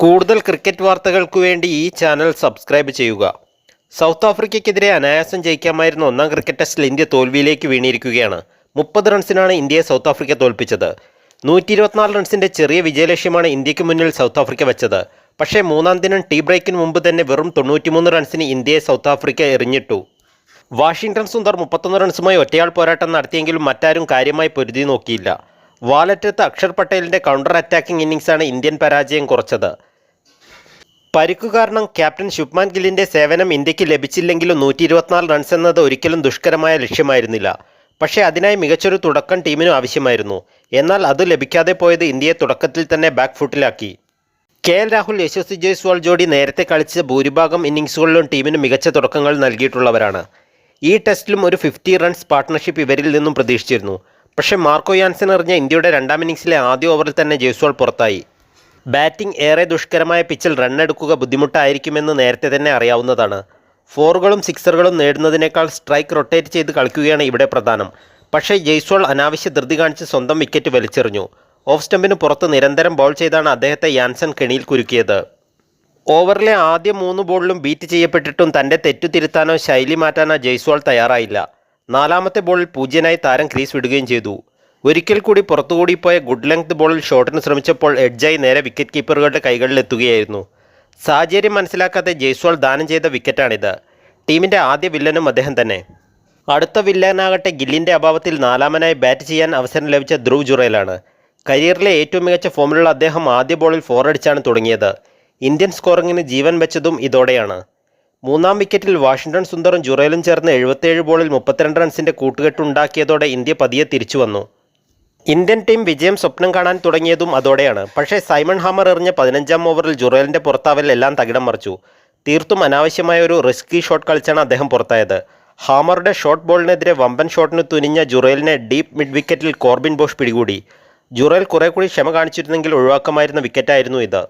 കൂടുതൽ ക്രിക്കറ്റ് വാർത്തകൾക്ക് വേണ്ടി ഈ ചാനൽ സബ്സ്ക്രൈബ് ചെയ്യുക. സൗത്ത് ആഫ്രിക്കയ്ക്കെതിരെ അനായാസം ജയിക്കാമായിരുന്ന ഒന്നാം ക്രിക്കറ്റ് ടെസ്റ്റിൽ ഇന്ത്യ തോൽവിയിലേക്ക് വീണിരിക്കുകയാണ്. മുപ്പത് റൺസിനാണ് ഇന്ത്യയെ സൗത്ത് ആഫ്രിക്ക തോൽപ്പിച്ചത്. നൂറ്റി ഇരുപത്തിനാല് റൺസിന്റെ ചെറിയ വിജയലക്ഷ്യമാണ് ഇന്ത്യയ്ക്ക് മുന്നിൽ സൗത്ത് ആഫ്രിക്ക വെച്ചത്. പക്ഷേ മൂന്നാം ദിനം ടീ ബ്രേക്കിന് മുമ്പ് തന്നെ വെറും തൊണ്ണൂറ്റിമൂന്ന് റൺസിന് ഇന്ത്യയെ സൗത്ത് ആഫ്രിക്ക എറിഞ്ഞിട്ടു. വാഷിംഗ്ടൺ സുന്ദർ മുപ്പത്തൊന്ന് റൺസുമായി ഒറ്റയാൾ പോരാട്ടം നടത്തിയെങ്കിലും മറ്റാരും കാര്യമായി പൊരുതി നോക്കിയില്ല. വാലറ്റത്ത് അക്ഷർ പട്ടേലിന്റെ കൗണ്ടർ അറ്റാക്കിംഗ് ഇന്നിങ്സാണ് ഇന്ത്യൻ പരാജയം കുറച്ചത്. പരിക്കു കാരണം ക്യാപ്റ്റൻ ശുഭ്മാൻ ഗില്ലിന്റെ സേവനം ഇന്ത്യയ്ക്ക് ലഭിച്ചില്ലെങ്കിലും നൂറ്റി ഇരുപത്തിനാല് റൺസ് എന്നത് ഒരിക്കലും ദുഷ്കരമായ ലക്ഷ്യമായിരുന്നില്ല. പക്ഷേ അതിനായി മികച്ചൊരു തുടക്കം ടീമിനും ആവശ്യമായിരുന്നു. എന്നാൽ അത് ലഭിക്കാതെ പോയത് ഇന്ത്യയെ തുടക്കത്തിൽ തന്നെ ബാക്ക് ഫുട്ടിലാക്കി കെ എൽ രാഹുൽ യശസ്വി ജയ്സ്വാൾ ജോഡി നേരത്തെ കളിച്ച ഭൂരിഭാഗം ഇന്നിംഗ്സുകളിലും ടീമിന് മികച്ച തുടക്കങ്ങൾ നൽകിയിട്ടുള്ളവരാണ്. ഈ ടെസ്റ്റിലും ഒരു ഫിഫ്റ്റി റൺസ് പാർട്ട്ണർഷിപ്പ് ഇവരിൽ നിന്നും പ്രതീക്ഷിച്ചിരുന്നു. പക്ഷേ മാർക്കോ യാൻസൻ എറിഞ്ഞ ഇന്ത്യയുടെ രണ്ടാം ഇന്നിംഗ്സിലെ ആദ്യ ഓവറിൽ തന്നെ ജയ്സ്വാൾ പുറത്തായി. ബാറ്റിംഗ് ഏറെ ദുഷ്കരമായ പിച്ചിൽ റണ്ണെടുക്കുക ബുദ്ധിമുട്ടായിരിക്കുമെന്ന് നേരത്തെ തന്നെ അറിയാവുന്നതാണ്. ഫോറുകളും സിക്സറുകളും നേടുന്നതിനേക്കാൾ സ്ട്രൈക്ക് റൊട്ടേറ്റ് ചെയ്ത് കളിക്കുകയാണ് ഇവിടെ പ്രധാനം. പക്ഷേ ജയ്സ്വാൾ അനാവശ്യ ധൃതി കാണിച്ച് സ്വന്തം വിക്കറ്റ് വലിച്ചെറിഞ്ഞു. ഓഫ് സ്റ്റമ്പിന് പുറത്ത് നിരന്തരം ബോൾ ചെയ്താണ് അദ്ദേഹത്തെ യാൻസൺ കെണിയിൽ കുരുക്കിയത്. ഓവറിലെ ആദ്യ മൂന്ന് ബോളിലും ബീറ്റ് ചെയ്യപ്പെട്ടിട്ടും തന്റെ തെറ്റു തിരുത്താനോ ശൈലി മാറ്റാനോ ജയ്സ്വാൾ തയ്യാറായില്ല. നാലാമത്തെ ബോളിൽ പൂജ്യനായി താരം ക്രീസ് വിടുകയും ചെയ്തു. ഒരിക്കൽ കൂടി പുറത്തുകൂടിപ്പോയ ഗുഡ് ലെങ്ത് ബോളിൽ ഷോട്ടിന് ശ്രമിച്ചപ്പോൾ എഡ്ജായി നേരെ വിക്കറ്റ് കീപ്പറുകളുടെ കൈകളിലെത്തുകയായിരുന്നു സാഹചര്യം മനസ്സിലാക്കാതെ ജയ്സ്വാൾ ദാനം ചെയ്ത വിക്കറ്റാണിത് ടീമിന്റെ ആദ്യ വില്ലനും അദ്ദേഹം തന്നെ. അടുത്ത വില്ലനാകട്ടെ ഗില്ലിന്റെ അഭാവത്തിൽ നാലാമനായി ബാറ്റ് ചെയ്യാൻ അവസരം ലഭിച്ച ധ്രുവ് ജുറേലാണ്. കരിയറിലെ ഏറ്റവും മികച്ച ഫോമിലുള്ള അദ്ദേഹം ആദ്യ ബോളിൽ ഫോറടിച്ചാണ് തുടങ്ങിയത്. ഇന്ത്യൻ സ്കോറിങ്ങിന് ജീവൻ വെച്ചതും ഇതോടെയാണ്. മൂന്നാം വിക്കറ്റിൽ വാഷിംഗ്ടൺ സുന്ദറും ജുറേലും ചേർന്ന് എഴുപത്തേഴ് ബോളിൽ മുപ്പത്തിരണ്ട് റൺസിന്റെ കൂട്ടുകെട്ടുണ്ടാക്കിയതോടെ ഇന്ത്യ പതിയെ തിരിച്ചു വന്നു. ഇന്ത്യൻ ടീം വിജയം സ്വപ്നം കാണാൻ തുടങ്ങിയതും അതോടെയാണ്. പക്ഷേ സൈമൺ ഹാമർ എറിഞ്ഞ പതിനഞ്ചാം ഓവറിൽ ജുറേലിന്റെ പുറത്താവൽ എല്ലാം തകിടം മറിച്ചു. തീർത്തും അനാവശ്യമായ ഒരു റിസ്കി ഷോട്ട് കളിച്ചാണ് അദ്ദേഹം പുറത്തായത്. ഹാമറുടെ ഷോട്ട് ബോളിനെതിരെ വമ്പൻ ഷോട്ടിന് തുനിഞ്ഞ ജുറേലിനെ ഡീപ്പ് മിഡ് വിക്കറ്റിൽ കോർബിൻ ബോഷ് പിടികൂടി. ജുറേൽ കുറെ കൂടി ക്ഷമ കാണിച്ചിരുന്നെങ്കിൽ ഒഴിവാക്കമായിരുന്ന വിക്കറ്റായിരുന്നു ഇത്.